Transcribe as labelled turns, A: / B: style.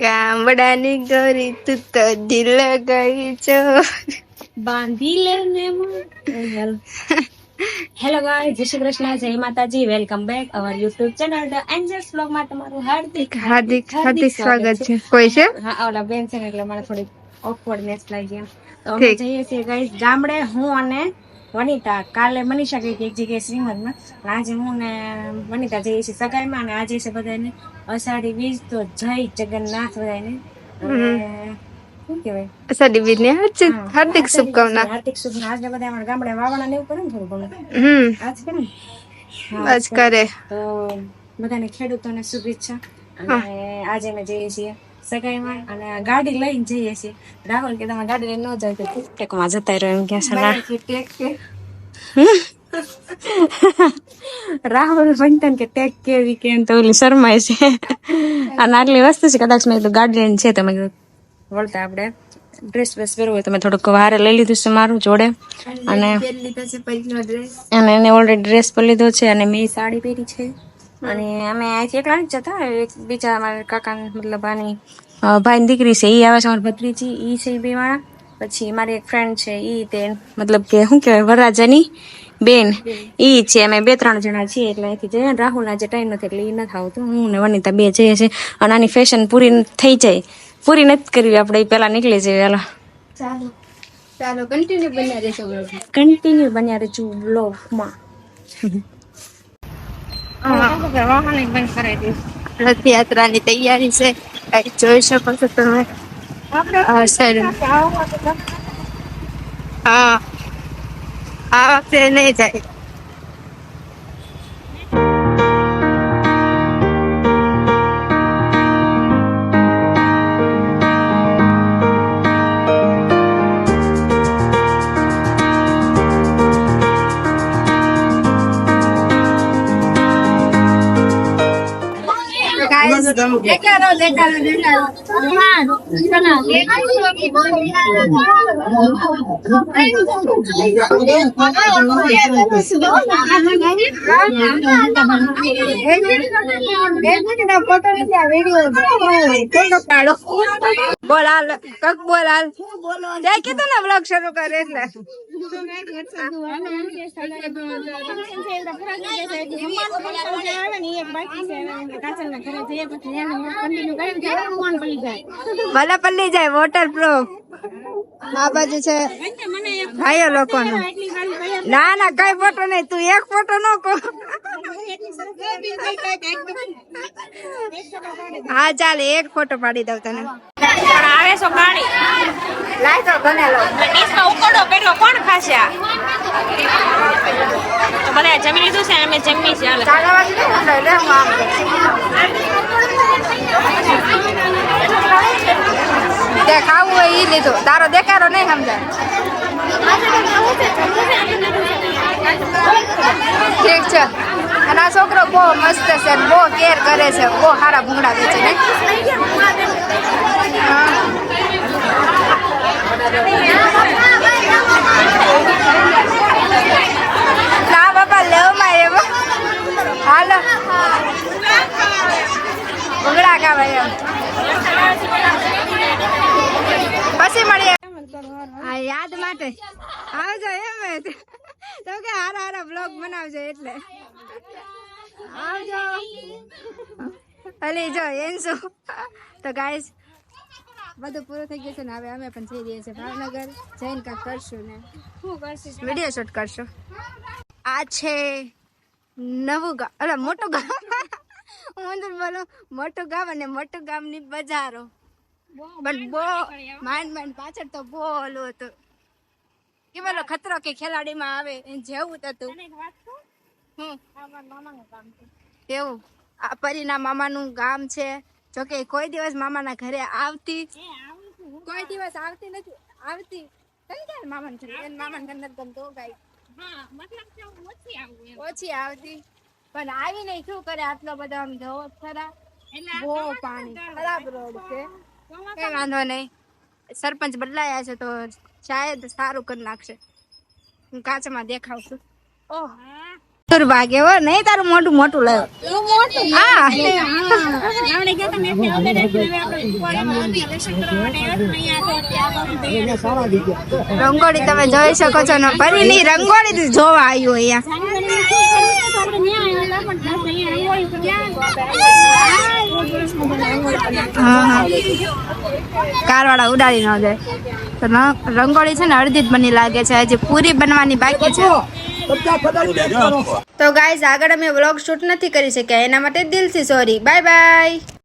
A: ગામડાની ગરી તું તો દિલ ગઈ છો
B: બાંધી લે ને હેલો. ગાય જય શ્રી કૃષ્ણ જય માતાજી. Welcome back our YouTube channel the angels બ્લોગમાં તમારું હાર્દિક
A: હાર્દિક હાર્દિક સ્વાગત છે. કોઈ છે?
B: હા ઓલા બેન છે એટલે મને થોડી ઓકવર્ડનેસ લાગી તો અમે જઈએ છીએ ગાઈસ ગામડે હું અને વનિતા કાલે મનીષા ગઈ હતી એક જગ્યાએ શ્રીમદમાં અને આજે હું ને વનિતા જઈએ છીએ સગાઈમાં અને આજે છે બધાને અષાઢી બીજ તો જય જગન્નાથ બધાને શું કહેવાય
A: અષાઢી બીજ ને હાર્દિક શુભકામના
B: હાર્દિક શુભકામના આજે બધા અમારા ગામડે વાવણા ને એવું કરે ને થોડું ઘણું આજ ને હા,
A: કરે
B: તો બધાને ખેડૂતોને શુભેચ્છા અને આજે અમે જઈએ છીએ સગાઈમાં અને ગાડી લઈને જઈએ છીએ. રાહુલ કે તમે ગાડી લઈને ન જાય તો ટેકમાં જતા રહ્યો એમ કે છે રાહુલ ભણતા કે ટેક કેવી કેમ તો ઓલી શરમાય છે. અને આટલી વસ્તુ છે કદાચ મેં કીધું ગાડી લઈને છે તમે વળતા આપણે ડ્રેસ બેસ પહેરવું હોય તમે થોડુંક વારે લઈ લીધું છે મારું જોડે. અને અને એને ઓલરેડી ડ્રેસ પર લીધો છે અને મેં સાડી પહેરી છે. અને અમે અહીંથી એકલા જ જતા એક બીજા અમારા કાકા મતલબ આની ભાઈની દીકરી છે એ આવે છે અમારી ભત્રીજી એ છે એ બે માણા પછી મારી એક ફ્રેન્ડ છે એ તે મતલબ કે શું કહેવાય વરરાજાની બેન. એ છે અમે બે ત્રણ જણા છીએ એટલે અહીંથી જઈએ. રાહુલના જે ટાઈમ નથી એટલે એ નથી આવતું. હું ને વનિતા બે જઈએ છીએ. અને આની ફેશન પૂરી થઈ જાય. પૂરી નથી કરવી આપણે એ પહેલાં નીકળી જઈએ વેલા
A: ચાલો. ચાલો કન્ટિન્યુ બન્યા રહેશો
B: કન્ટિન્યુ બન્યા રહેજો બ્લોગમાં
A: રથયાત્રાની તૈયારી છે કઈ જોઈ શકો છો તમે. હા આ વખતે નહીં જાય déjalo, déjalo, déjalo. હાલ કક બોલ હાલ જય કીધું ને બ્લોગ શરૂ કરે એટલે. ભલે પલ્લી જાય વોટર પ્રૂફ આ બાજુ છે. ભાઈઓ લોકો ના ના કઈ ફોટો નહીં. તું એક ફોટો નો કહો હા ચાલે એક ફોટો પાડી દઉં તને.
B: પણ. આવે છો
A: લાય તો બનેલો
B: ડીશમાં ઉકળો કર્યો કોણ ખાશે આ? તો બધા જમી લીધું છે અમે જમી છે
A: હું. તે ખાવું હોય એ લીધું. તારો દેખાડો નહીં સમજાય. ઠીક છે. અને આ છોકરો બહુ મસ્ત છે ને બહુ કેર કરે છે. બહુ સારા ભૂંગળા વેચે ને ના, બાપા, લેવમાં એવો હાલો. ભૂંગળા ખાવા એમ. પછી મળીએ. આ યાદ માટે. આવજો એમ. તો કે હારા હારા બ્લોગ બનાવજો એટલે. આવજો. અલી, જો શું? તો ગાઈસ બધું પૂરું થઈ ગયું છે ને હવે અમે પણ જઈ રહીએ છીએ ભાવનગર. જઈને કાંઈક કરશું ને. શું કરશું વીડિયો શૂટ કરશું. આ છે નવું ગામ. અરે મોટું ગામ. હું અંદર બોલો મોટું ગામ અને મોટું ગામની બજારો. પણ બહુ માંડ માંડ પાછળ તો બહુ ઓલું હતું. કે બોલો ખતરો કે ખેલાડીમાં આવે એ જેવું હતું. હમ એવું. આ પરીના મામાનું ગામ છે. જોકે કોઈ દિવસ મામાના ઘરે આવતી કોઈ દિવસ આવતી નથી. આવતી. કઈ ક્યારે મામાના ઘરે? એને મામાના ઘર નથી ગમતું કાંઈ ઓછી આવતી. પણ આવીને શું કરે આટલો બધો આમ જવો ખરા? બહુ પાણી. ખરાબ રોડ છે. કઈ વાંધો નહીં સરપંચ બદલાયા છે તો શાયદ સારું કરી નાખશે. હું કાચમાં દેખાવ છું. ઓહ. દુર્ભાગ્ય હો નહીં તારું મોટું મોટું? લાવ હા. રંગોળી તમે જોઈ શકો છો ને પરીની રંગોળી જોવા આવ્યો અહીંયા. કારવાળા ઉડાડી ન જાય તો રંગોળી છે ને અડધી જ બની લાગે છે હજી પૂરી બનવાની બાકી છે. તો ગાઈઝ આગળ અમે વ્લોગ શૂટ નથી કરી શક્યા એના માટે દિલથી સોરી. Bye bye.